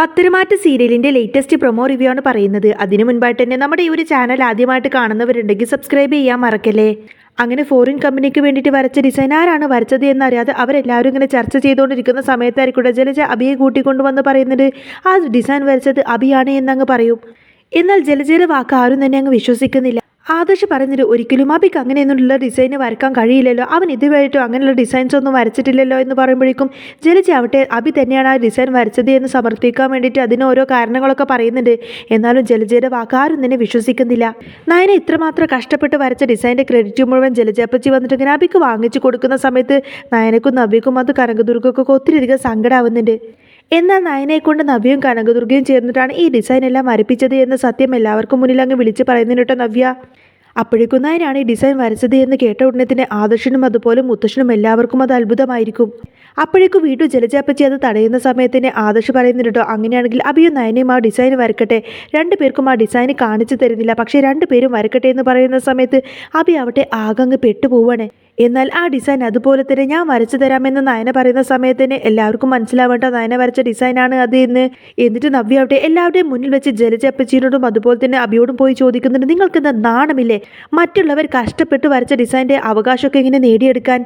പത്തരമാറ്റ് സീരിയലിന്റെ latest promo review ആണ് പറയുന്നത്. അതിനു മുൻപായിട്ട് തന്നെ നമ്മുടെ ഈ ഒരു ചാനൽ ആദ്യമായിട്ട് കാണുന്നവരുണ്ടെങ്കിൽ സബ്സ്ക്രൈബ് ചെയ്യാൻ മറക്കല്ലേ? അങ്ങനെ ഫോറിൻ കമ്പനിക്ക് വേണ്ടിയിട്ട് വരച്ച ഡിസൈൻ ആരാണ് വരച്ചത് എന്നറിയാതെ അവരെല്ലാവരും ഇങ്ങനെ ചർച്ച ചെയ്തുകൊണ്ടിരിക്കുന്ന സമയത്തായിരിക്കും ജലജ അബിയെ കൂട്ടിക്കൊണ്ടുവന്ന് പറയുന്നത് ആ ഡിസൈൻ വരച്ചത് അബിയാണ് എന്നങ്ങ് പറയും. എന്നാൽ ജലജയുടെ വാക്ക് ആരും തന്നെ അങ്ങ് വിശ്വസിക്കുന്നില്ല. ആദർശ് പറഞ്ഞത് ഒരിക്കലും അബിക്ക് അങ്ങനെയൊന്നുള്ള ഡിസൈൻ വരക്കാൻ കഴിയില്ലല്ലോ. അവൻ ഇതുവരെയായിട്ടും അങ്ങനെയുള്ള ഡിസൈൻസ് ഒന്നും വരച്ചിട്ടില്ലല്ലോ എന്ന് പറയുമ്പോഴേക്കും ജലജ ആവട്ടെ അബി തന്നെയാണ് ആ ഡിസൈൻ വരച്ചത് എന്ന് സമർത്ഥിക്കാൻ വേണ്ടിയിട്ട് അതിന് ഓരോ കാരണങ്ങളൊക്കെ പറയുന്നുണ്ട്. എന്നാലും ജലജയുടെ വാക്ക് ആരും തന്നെ വിശ്വസിക്കുന്നില്ല. നയന ഇത്രമാത്രം കഷ്ടപ്പെട്ട് വരച്ച ഡിസൈന്റെ ക്രെഡിറ്റ് മുഴുവൻ ജലജപ്പച്ചി വന്നിട്ട് ഇങ്ങനെ അബിക്ക് വാങ്ങിച്ചു കൊടുക്കുന്ന സമയത്ത് നയനക്കും നബിക്കും അത് കനകദുർഗക്കൊക്കെ ഒത്തിരിയധികം സങ്കടമാവുന്നുണ്ട് എന്നാൽ നയനെ കൊണ്ട് നവ്യയും കനകദുർഗയും ചേർന്നിട്ടാണ് ഈ ഡിസൈൻ എല്ലാം വരപ്പിച്ചത് എന്ന സത്യം എല്ലാവർക്കും മുന്നിൽ അങ്ങ് വിളിച്ച് പറയുന്നതിനോട്ടോ നവ്യ. അപ്പോഴേക്കും ഈ ഡിസൈൻ വരച്ചത് എന്ന് കേട്ട ഉടനെ തന്നെ ആദർശനും അതുപോലെ മുത്തശ്ശനും എല്ലാവർക്കും അത് അത്ഭുതമായിരിക്കും. അപ്പോഴേക്കും വീണ്ടും ജലജാപ്പച്ചി അത് തടയുന്ന സമയത്ത് തന്നെ ആദർശ് പറയുന്നുണ്ടോ അങ്ങനെയാണെങ്കിൽ അഭിയും നയനയും ആ ഡിസൈൻ വരക്കട്ടെ. രണ്ടു പേർക്കും ആ ഡിസൈൻ കാണിച്ചു തരുന്നില്ല. പക്ഷേ രണ്ടുപേരും വരക്കട്ടെ എന്ന് പറയുന്ന സമയത്ത് അഭി ആവട്ടെ ആകങ്ങ് പെട്ടുപോവാണ്. എന്നാൽ ആ ഡിസൈൻ അതുപോലെ തന്നെ ഞാൻ വരച്ചു തരാമെന്ന് നയന പറയുന്ന സമയത്ത് തന്നെ എല്ലാവർക്കും മനസ്സിലാവേണ്ട നയന വരച്ച ഡിസൈനാണ് അത് എന്ന്. എന്നിട്ട് നവ്യ അവിടെ എല്ലാവരുടെയും മുന്നിൽ വെച്ച് ജലജപ്പച്ചീനോടും അതുപോലെ തന്നെ അബിയോടും പോയി ചോദിക്കുന്നുണ്ട് നിങ്ങൾക്ക് എന്താ നാണമില്ലേ? മറ്റുള്ളവർ കഷ്ടപ്പെട്ട് വരച്ച ഡിസൈന്റെ അവകാശമൊക്കെ ഇങ്ങനെ നേടിയെടുക്കാൻ?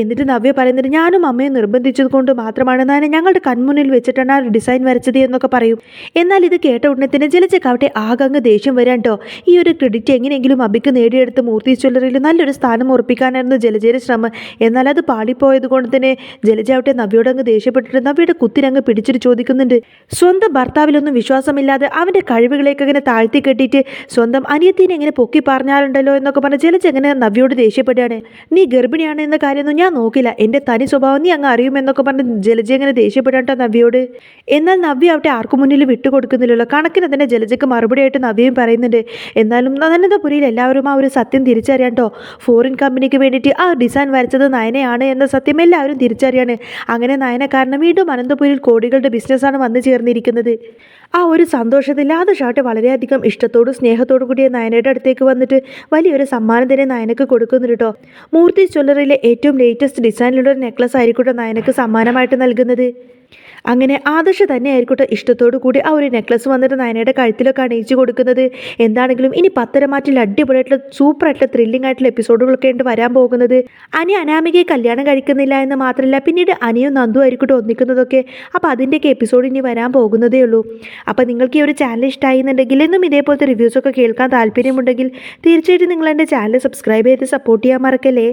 എന്നിട്ട് നവ്യ പറയുന്നത് ഞാനും അമ്മയെ നിർബന്ധിച്ചത് കൊണ്ട് മാത്രമാണ് നാനെ ഞങ്ങളുടെ കൺമുന്നിൽ വെച്ചിട്ടാണ് ആ ഡിസൈൻ വരച്ചത് എന്നൊക്കെ പറയും. എന്നാൽ ഇത് കേട്ട ഉടനെ തന്നെ ജലജക്കാവട്ടെ ആകങ്ങ് ദേഷ്യം വരാൻ കേട്ടോ ഈ ഒരു ക്രെഡിറ്റ് എങ്ങനെയെങ്കിലും അബിക്ക് നേടിയെടുത്ത് മൂർത്തി ജ്വല്ലറിയിൽ നല്ലൊരു സ്ഥാനം ഉറപ്പിക്കാനായിരുന്നു ജലജയുടെ ശ്രമം. എന്നാൽ അത് പാളിപ്പോയത് കൊണ്ട് തന്നെ ജലജാവട്ടെ നവ്യോട് അങ്ങ് ദേഷ്യപ്പെട്ടിട്ട് നവ്യയുടെ കുത്തിനങ്ങ് പിടിച്ചിട്ട് ചോദിക്കുന്നുണ്ട് സ്വന്തം ഭർത്താവിലൊന്നും വിശ്വാസമില്ലാതെ അവന്റെ കഴിവുകളേക്ക് അങ്ങനെ താഴ്ത്തി കെട്ടിയിട്ട് സ്വന്തം അനിയത്തിനെ എങ്ങനെ പൊക്കി പറഞ്ഞാലുണ്ടല്ലോ എന്നൊക്കെ പറഞ്ഞ് ജലജ എങ്ങനെ നവ്യോട് ദേഷ്യപ്പെടുകയാണ്. നീ ഗർഭിണിയാണ് എന്ന കാര്യമൊന്നും ഞാൻ നോക്കില്ല. എന്റെ തനി സ്വഭാവം നീ അങ്ങ് അറിയുമെന്നൊക്കെ പറഞ്ഞ് ജലജ എങ്ങനെ ദേഷ്യപ്പെടാട്ടോ നവ്യോട്. എന്നാൽ നവ്യ അവിടെ ആർക്കും മുന്നിൽ വിട്ടുകൊടുക്കുന്നില്ലല്ലോ. കണക്കിന് തന്നെ ജലജയ്ക്ക് മറുപടിയായിട്ട് നവ്യയും പറയുന്നുണ്ട്. എന്നാലും അനന്തപുരിയിൽ എല്ലാവരും ആ ഒരു സത്യം തിരിച്ചറിയാൻ കേട്ടോ. ഫോറിൻ കമ്പനിക്ക് വേണ്ടിയിട്ട് ആ ഡിസൈൻ വരച്ചത് നയനയാണ് എന്ന സത്യം എല്ലാവരും തിരിച്ചറിയാണ്. അങ്ങനെ നയന കാരണം വീണ്ടും അനന്തപുരിയിൽ കോടികളുടെ ബിസിനസ്സാണ് വന്നു ചേർന്നിരിക്കുന്നത്. ആ ഒരു സന്തോഷത്തിൽ ഷാട്ട് വളരെയധികം ഇഷ്ടത്തോടും സ്നേഹത്തോടും കൂടിയ നയനയുടെ അടുത്തേക്ക് വന്നിട്ട് വലിയൊരു സമ്മാനം തന്നെ നയനക്ക് കൊടുക്കുന്നുണ്ട് കേട്ടോ മൂർത്തി ജ്വല്ലറിയിലെ ഏറ്റവും ലേറ്റസ്റ്റ് ഡിസൈനിലുള്ള നെക്ലസ് ആയിരിക്കും നയനക്ക് സമ്മാനമായിട്ട് നൽകുന്നത്? അങ്ങനെ ആദർശ തന്നെ ആയിക്കോട്ടെ ഇഷ്ടത്തോടു കൂടി ആ ഒരു നെക്ലസ് വന്നിട്ട് നയനയുടെ കഴുത്തിലൊക്കെ അണിയിച്ചു കൊടുക്കുന്നത്. എന്താണെങ്കിലും ഇനി പത്തരമാറ്റിൽ അടിപൊളിയായിട്ടുള്ള സൂപ്പറായിട്ടുള്ള ത്രില്ലിംഗ് ആയിട്ടുള്ള എപ്പിസോഡുകളൊക്കെ ഉണ്ട് വരാൻ പോകുന്നത്. അനി അനാമികയെ കല്യാണം കഴിക്കുന്നില്ല എന്ന് മാത്രമല്ല പിന്നീട് അനിയും നന്ദു ആയിരിക്കട്ടെ ഒന്നിക്കുന്നതൊക്കെ. അപ്പോൾ അതിന്റെയൊക്കെ എപ്പിസോഡ് ഇനി വരാൻ പോകുന്നതേ ഉള്ളൂ. അപ്പോൾ നിങ്ങൾക്ക് ഈ ഒരു ചാനൽ ഇഷ്ടമായി എന്നുണ്ടെങ്കിൽ എന്നും ഇതേപോലത്തെ റിവ്യൂസൊക്കെ കേൾക്കാൻ താല്പര്യമുണ്ടെങ്കിൽ തീർച്ചയായിട്ടും നിങ്ങൾ എന്റെ ചാനൽ സബ്സ്ക്രൈബ് ചെയ്ത് സപ്പോർട്ട് ചെയ്യാൻ മറക്കല്ലേ?